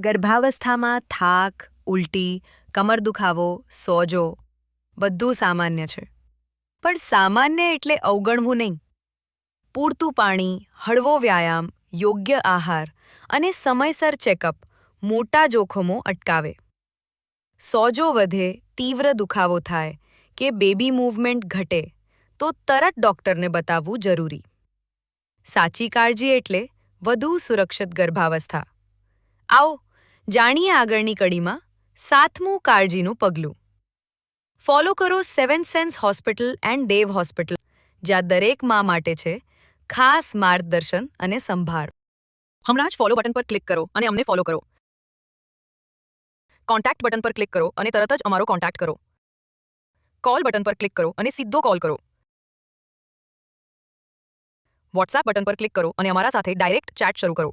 ગર્ભાવસ્થામાં થાક, ઉલટી, કમર દુખાવો, સોજો બધું સામાન્ય છે. પણ સામાન્ય એટલે અવગણવું નહીં. પૂરતું પાણી, હળવો વ્યાયામ, યોગ્ય આહાર અને સમયસર ચેકઅપ મોટા જોખમો અટકાવે. સોજો વધે, તીવ્ર દુખાવો થાય કે બેબી મૂવમેન્ટ ઘટે તો તરત ડોક્ટરને બતાવવું જરૂરી. સાચી કાળજી એટલે વધુ સુરક્ષિત ગર્ભાવસ્થા. આવો જાણીએ આગળની કડીમાં સાતમું કાળજીનું પગલું. ફોલો કરો seven sense hospital and Dev hospital, જ્યાં દરેક મા માટે છે ખાસ માર્ગદર્શન અને સંભાળ. હમણાં જ ફોલો બટન પર ક્લિક કરો અને અમને ફોલો કરો. કોન્ટેક્ટ બટન પર ક્લિક કરો અને તરત જ અમારો કોન્ટેક્ટ કરો. કોલ બટન પર ક્લિક કરો અને સીધો કોલ કરો. વોટ્સએપ બટન પર ક્લિક કરો અને અમારા સાથે ડાયરેક્ટ ચેટ શરૂ કરો.